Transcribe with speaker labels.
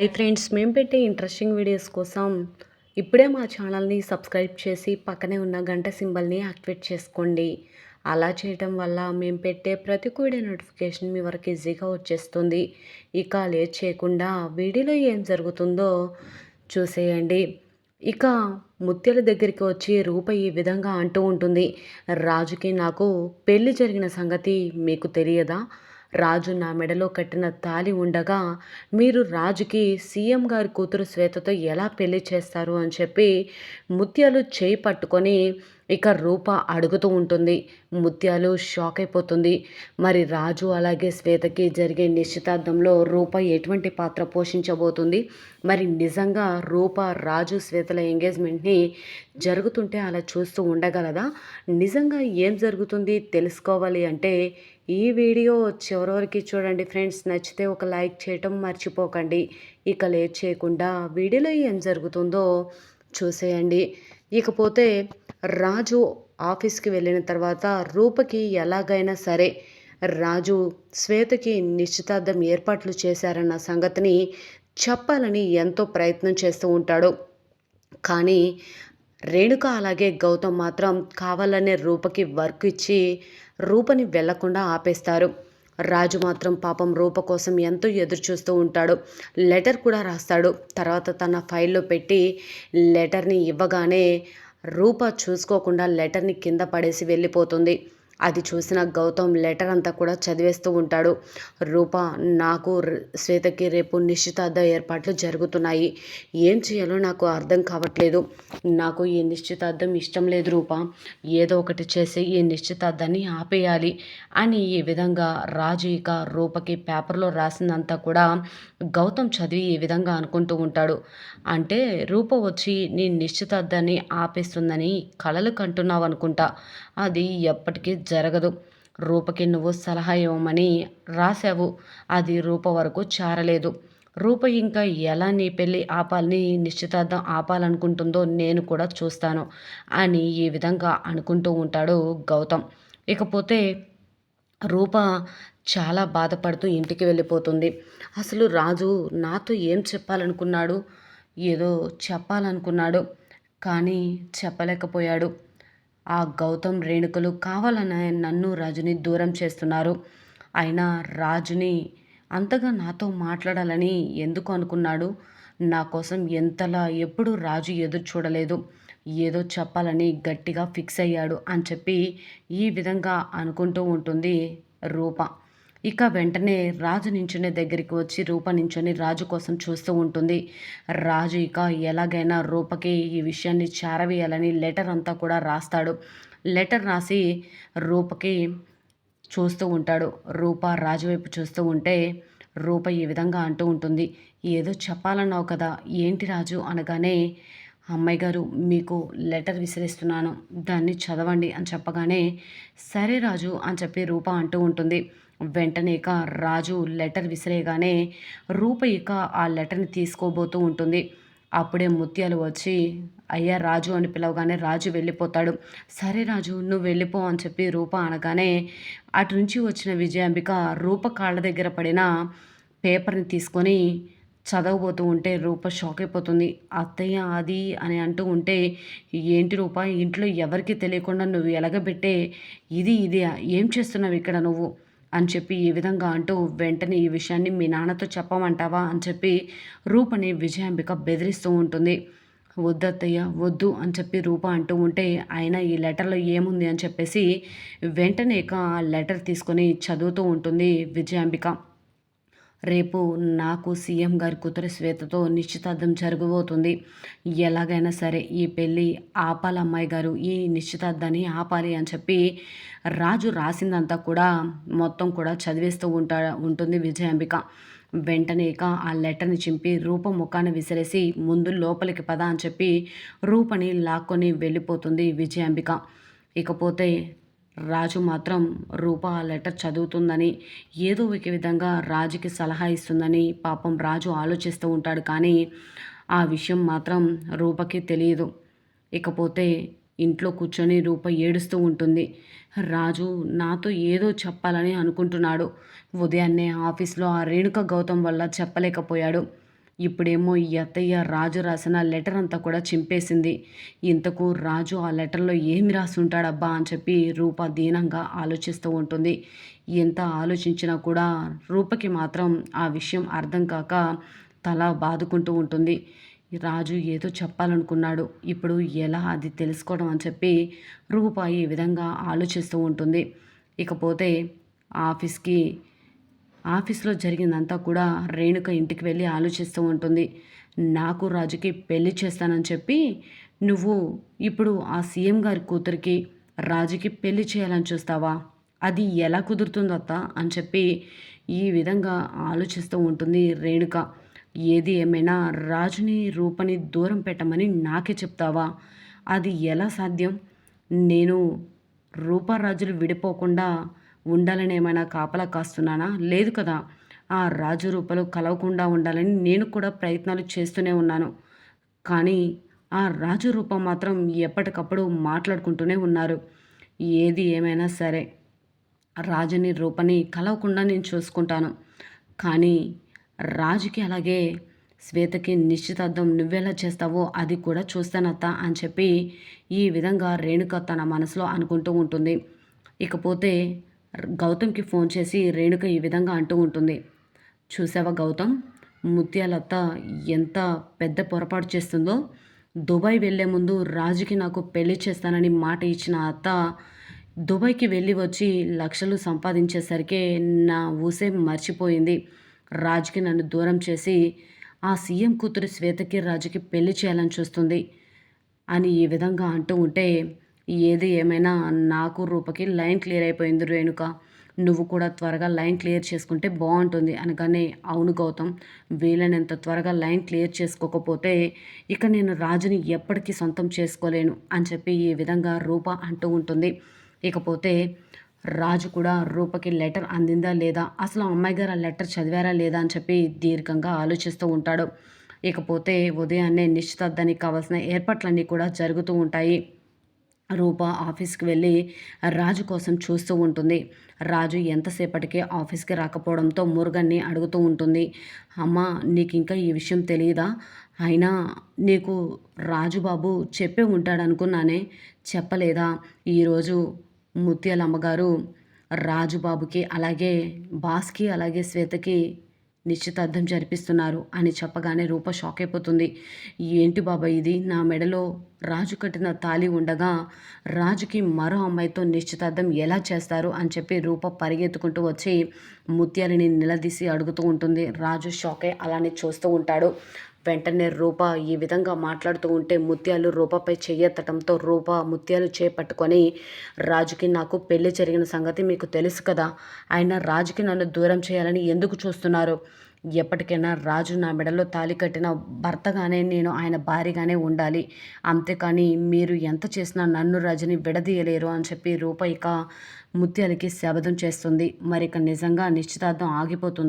Speaker 1: Hi friends మేము పెట్టే interesting videos కోసం ఇప్పుడే మా ఛానల్ని సబ్స్క్రైబ్ చేసి పక్కనే ఉన్న గంట సింబల్ని యాక్టివేట్ చేసుకోండి. అలా చేయటం వల్ల మేము పెట్టే ప్రతి వీడియో నోటిఫికేషన్ మీ వరకు ఈజీగా వచ్చేస్తుంది. ఇక లేట్ చేయకుండా వీడియోలో ఏం జరుగుతుందో చూసేయండి. ఇక ముత్యాల దగ్గరికి వచ్చి రూప ఈ విధంగా అంటూ ఉంటుంది. రాజుకి నాకు పెళ్ళి జరిగిన సంగతి మీకు తెలియదా? రాజు నా మెడలో కట్టిన తాలి ఉండగా మీరు రాజుకి సీఎం గారి కూతురు శ్వేతతో ఎలా పెళ్ళి చేస్తారు అని చెప్పి ముత్యాలు చేయి పట్టుకొని ఇక రూప అడుగుతూ ఉంటుంది. ముత్యాలు షాక్ అయిపోతుంది. మరి రాజు అలాగే శ్వేతకి జరిగే నిశ్చితార్థంలో రూప ఎటువంటి పాత్ర పోషించబోతుంది? మరి నిజంగా రూప రాజు శ్వేతల ఎంగేజ్మెంట్ని జరుగుతుంటే అలా చూస్తూ ఉండగలదా? నిజంగా ఏం జరుగుతుంది తెలుసుకోవాలి అంటే ఈ వీడియో చివరి వరకు చూడండి ఫ్రెండ్స్. నచ్చితే ఒక లైక్ చేయటం మర్చిపోకండి. ఇక లేట్ చేయకుండా వీడియోలో ఏం జరుగుతుందో చూసేయండి. ఇకపోతే రాజు ఆఫీస్కి వెళ్ళిన తర్వాత రూపకి ఎలాగైనా సరే రాజు శ్వేతకి నిశ్చితార్థం ఏర్పాట్లు చేశారన్న సంగతిని చెప్పాలని ఎంతో ప్రయత్నం చేస్తూ ఉంటాడు. కానీ రేణుక అలాగే గౌతమ్ మాత్రం కావాలనే రూపకి వర్క్ ఇచ్చి రూపని వెళ్ళకుండా ఆపేస్తారు. రాజు మాత్రం పాపం రూప కోసం ఎంతో ఎదురు చూస్తూ ఉంటాడు. లెటర్ కూడా రాస్తాడు. తర్వాత తన ఫైల్లో పెట్టి లెటర్ని ఇవ్వగానే రూప చూసుకోకుండా లెటర్ని కింద పడేసి వెళ్ళిపోతుంది. అది చూసిన గౌతమ్ లెటర్ అంతా కూడా చదివేస్తూ ఉంటాడు. రూప నాకు శ్వేతకి రేపు నిశ్చితార్థ ఏర్పాట్లు జరుగుతున్నాయి. ఏం చేయాలో నాకు అర్థం కావట్లేదు. నాకు ఈ నిశ్చితార్థం ఇష్టం లేదు రూప. ఏదో ఒకటి చేసి ఈ నిశ్చితార్థాన్ని ఆపేయాలి అని ఈ విధంగా రాజు ఇక రూపకి పేపర్లో రాసిందంతా కూడా గౌతమ్ చదివి ఈ విధంగా అనుకుంటూ ఉంటాడు. అంటే రూప వచ్చి నీ నిశ్చితార్థాన్ని ఆపేస్తుందని కలలు కంటున్నావు అనుకుంటా అది ఎప్పటికీ జరగదు. రూపకి నువ్వు సలహా ఇవ్వమని రాశావు. అది రూప వరకు చారలేదు. రూప ఇంకా ఎలా నీ పెళ్ళి ఆపాలని నిశ్చితార్థం ఆపాలనుకుంటుందో నేను కూడా చూస్తాను అని ఈ విధంగా అనుకుంటూ ఉంటాడు గౌతమ్. ఇకపోతే రూప చాలా బాధపడుతూ ఇంటికి వెళ్ళిపోతుంది. అసలు రాజు నాతో ఏం చెప్పాలనుకున్నాడు? ఏదో చెప్పాలనుకున్నాడు కానీ చెప్పలేకపోయాడు. ఆ గౌతమ్ రేణుకలు కావాలని నన్ను రాజుని దూరం చేస్తున్నారు. అయినా రాజుని అంతగా నాతో మాట్లాడాలని ఎందుకు అనుకున్నాడు? నా కోసం ఎంతలా ఎప్పుడు రాజు ఎదురు చూడలేదు. ఏదో చెప్పాలని గట్టిగా ఫిక్స్ అయ్యాడు అని చెప్పి ఈ విధంగా అనుకుంటూ ఉంటుంది రూప. ఇక వెంటనే రాజు నించునే దగ్గరికి వచ్చి రూప నించుని రాజు కోసం చూస్తూ ఉంటుంది. రాజు ఇక ఎలాగైనా రూపకి ఈ విషయాన్ని చేరవేయాలని లెటర్ అంతా కూడా రాస్తాడు. లెటర్ రాసి రూపకి చూస్తూ ఉంటాడు. రూప రాజు వైపు చూస్తూ ఉంటే రూప ఈ విధంగా అంటూ ఉంటుంది. ఏదో చెప్పాలన్నావు కదా ఏంటి రాజు? అనగానే అమ్మాయి గారు మీకు లెటర్ విసిరిస్తున్నాను. దాన్ని చదవండి అని చెప్పగానే సరే రాజు అని చెప్పి రూప అంటూ ఉంటుంది. వెంటనే ఇక రాజు లెటర్ విసిరేయగానే రూప ఇక ఆ లెటర్ని తీసుకోబోతూ ఉంటుంది. అప్పుడే ముత్యాలు వచ్చి అయ్యా రాజు అని పిలవగానే రాజు వెళ్ళిపోతాడు. సరే రాజు నువ్వు వెళ్ళిపో అని చెప్పి రూప అనగానే అటు నుంచి వచ్చిన విజయాంబిక రూప కాళ్ళ దగ్గర పడిన పేపర్ని తీసుకొని చదవబోతూ ఉంటే రూప షాక్ అయిపోతుంది. అత్తయ్య అది అని అంటూ ఉంటే ఏంటి రూప ఇంట్లో ఎవరికి తెలియకుండా నువ్వు ఎలగబెట్టే ఇది ఇది ఏం చేస్తున్నావు ఇక్కడ నువ్వు? అని చెప్పి ఈ విధంగా అంటూ వెంటనే ఈ విషయాన్ని మీ నాన్నతో చెప్పమంటావా అని చెప్పి రూపని విజయాంబిక బెదిరిస్తూ ఉంటుంది. వద్దత్తయ్య వద్దు అని చెప్పి రూప అంటూ ఉంటే ఆయన ఈ లెటర్లో ఏముంది అని చెప్పేసి వెంటనే ఇక ఆ లెటర్ తీసుకొని చదువుతూ ఉంటుంది విజయాంబిక. రేపు నాకు సీఎం గారి కూతురు శ్వేతతో నిశ్చితార్థం జరగబోతుంది. ఎలాగైనా సరే ఈ పెళ్ళి ఆపాలి అమ్మాయి గారు ఈ నిశ్చితార్థాన్ని ఆపాలి అని చెప్పి రాజు రాసిందంతా కూడా మొత్తం కూడా చదివేస్తూ ఉంటా ఉంటుంది విజయాంబిక. వెంటనే ఇక ఆ లెటర్ని చింపి రూప ముఖాన్ని విసిరేసి ముందు లోపలికి పద అని చెప్పి రూపని లాక్కొని వెళ్ళిపోతుంది విజయాంబిక. ఇకపోతే రాజు మాత్రం రూప ఆ లెటర్ చదువుతుందని ఏదో ఒక విధంగా రాజుకి సలహా ఇస్తుందని పాపం రాజు ఆలోచిస్తూ ఉంటాడు. కానీ ఆ విషయం మాత్రం రూపకి తెలియదు. ఇకపోతే ఇంట్లో కూర్చొని రూప ఏడుస్తూ ఉంటుంది. రాజు నాతో ఏదో చెప్పాలని అనుకుంటున్నాడు. ఉదయాన్నే ఆఫీస్లో ఆ రేణుక గౌతమ్ వల్ల చెప్పలేకపోయాడు. ఇప్పుడేమో ఈ అత్తయ్య రాజు రాసిన లెటర్ అంతా కూడా చింపేసింది. ఇంతకు రాజు ఆ లెటర్లో ఏమి రాసి ఉంటాడబ్బా అని చెప్పి రూప దీనంగా ఆలోచిస్తూ ఉంటుంది. ఎంత ఆలోచించినా కూడా రూపకి మాత్రం ఆ విషయం అర్థం కాక తల బాదుకుంటూ ఉంటుంది. రాజు ఏదో చెప్పాలనుకున్నాడు. ఇప్పుడు ఎలా అది తెలుసుకోవడం అని చెప్పి రూప ఈ విధంగా ఆలోచిస్తూ ఉంటుంది. ఇకపోతే ఆఫీస్కి ఆఫీస్లో జరిగిందంతా కూడా రేణుక ఇంటికి వెళ్ళి ఆలోచిస్తూ ఉంటుంది. నాకు రాజుకి పెళ్ళి చేస్తానని చెప్పి నువ్వు ఇప్పుడు ఆ సీఎం గారి కూతురికి రాజుకి పెళ్ళి చేయాలని చూస్తావా? అది ఎలా కుదురుతుందో అత్త అని చెప్పి ఈ విధంగా ఆలోచిస్తూ ఉంటుంది రేణుక. ఏది ఏమైనా రాజుని రూపని దూరం పెట్టమని నాకే చెప్తావా? అది ఎలా సాధ్యం? నేను రూపరాజులు విడిపోకుండా ఉండాలని ఏమైనా కాపలా కాస్తున్నానా? లేదు కదా. ఆ రాజు రూపలు కలవకుండా ఉండాలని నేను కూడా ప్రయత్నాలు చేస్తూనే ఉన్నాను. కానీ ఆ రాజు రూపం మాత్రం ఎప్పటికప్పుడు మాట్లాడుకుంటూనే ఉన్నారు. ఏది ఏమైనా సరే. రాజుని రూపని కలవకుండా నేను చూసుకుంటాను. కానీ రాజుకి అలాగే శ్వేతకి నిశ్చితార్థం నువ్వెలా చేస్తావో అది కూడా చూస్తానత్త అని చెప్పి ఈ విధంగా రేణుక తన మనసులో అనుకుంటూ ఉంటుంది. ఇకపోతే గౌతమ్కి ఫోన్ చేసి రేణుక ఈ విధంగా అంటూ ఉంటుంది. చూసావా గౌతమ్? ముత్యాలత్త ఎంత పెద్ద పొరపాటు చేస్తుందో. దుబాయ్ వెళ్ళే ముందు రాజుకి నాకు పెళ్ళి చేస్తానని మాట ఇచ్చిన అత్త దుబాయ్కి వెళ్ళి వచ్చి లక్షలు సంపాదించేసరికి నా ఊసే మర్చిపోయింది. రాజుకి నన్ను దూరం చేసి ఆ సీఎం కూతురు శ్వేతకి రాజుకి పెళ్ళి చేయాలని చూస్తుంది అని ఈ విధంగా అంటూ ఉంటే ఏది ఏమైనా నాకు రూపకి లైన్ క్లియర్ అయిపోయింది రేణుక. నువ్వు కూడా త్వరగా లైన్ క్లియర్ చేసుకుంటే బాగుంటుంది అనగానే అవును గౌతమ్ వీలైనంత త్వరగా లైన్ క్లియర్ చేసుకోకపోతే ఇక నేను రాజుని ఎప్పటికీ సొంతం చేసుకోలేను అని చెప్పి ఈ విధంగా రూప అంటూ ఉంటుంది. ఇకపోతే రాజు కూడా రూపకి లెటర్ అందిందా లేదా అసలు అమ్మాయి గారు ఆ లెటర్ చదివారా లేదా అని చెప్పి దీర్ఘంగా ఆలోచిస్తూ ఉంటాడు. ఇకపోతే ఉదయాన్నే నిశ్చితార్థానికి కావాల్సిన ఏర్పాట్లన్నీ కూడా జరుగుతూ ఉంటాయి. రూప ఆఫీస్కి వెళ్ళి రాజు కోసం చూస్తూ ఉంటుంది. రాజు ఎంతసేపటికే ఆఫీస్కి రాకపోవడంతో మురుగన్ని అడుగుతూ ఉంటుంది. అమ్మ నీకు ఇంకా ఈ విషయం తెలియదా అయినా నీకు రాజుబాబు చెప్పే ఉంటాడనుకున్నానే చెప్పలేదా? ఈరోజు ముత్యాల అమ్మగారు రాజుబాబుకి అలాగే బాస్కి అలాగే శ్వేతకి నిశ్చితార్థం జరిపిస్తున్నారు అని చెప్పగానే రూప షాక్ అయిపోతుంది. ఏంటి బాబా ఇది? నా మెడలో రాజు కట్టిన తాలి ఉండగా రాజుకి మరో అమ్మాయితో నిశ్చితార్థం ఎలా చేస్తారు అని చెప్పి రూప పరిగెత్తుకుంటూ వచ్చి ముత్యాలని నిలదీసి అడుగుతూ ఉంటుంది. రాజు షాక్ అలానే చూస్తూ ఉంటాడు. వెంటనే రూప ఈ విధంగా మాట్లాడుతూ ఉంటే ముత్యాలు రూపపై చెయ్యెత్తటంతో రూప ముత్యాలు చేపట్టుకొని రాజుకి నాకు పెళ్ళి జరిగిన సంగతి మీకు తెలుసు కదా ఆయన రాజుకి నన్ను దూరం చేయాలని ఎందుకు చూస్తున్నారు? ఎప్పటికైనా రాజు నా మెడలో తాలి కట్టిన భర్తగానే నేను ఆయన భారీగానే ఉండాలి. అంతేకాని మీరు ఎంత చేసినా నన్ను రాజుని విడదీయలేరు అని చెప్పి రూప ఇక ముత్యాలకి శబదం చేస్తుంది. మరి ఇక నిజంగా నిశ్చితార్థం ఆగిపోతుంది.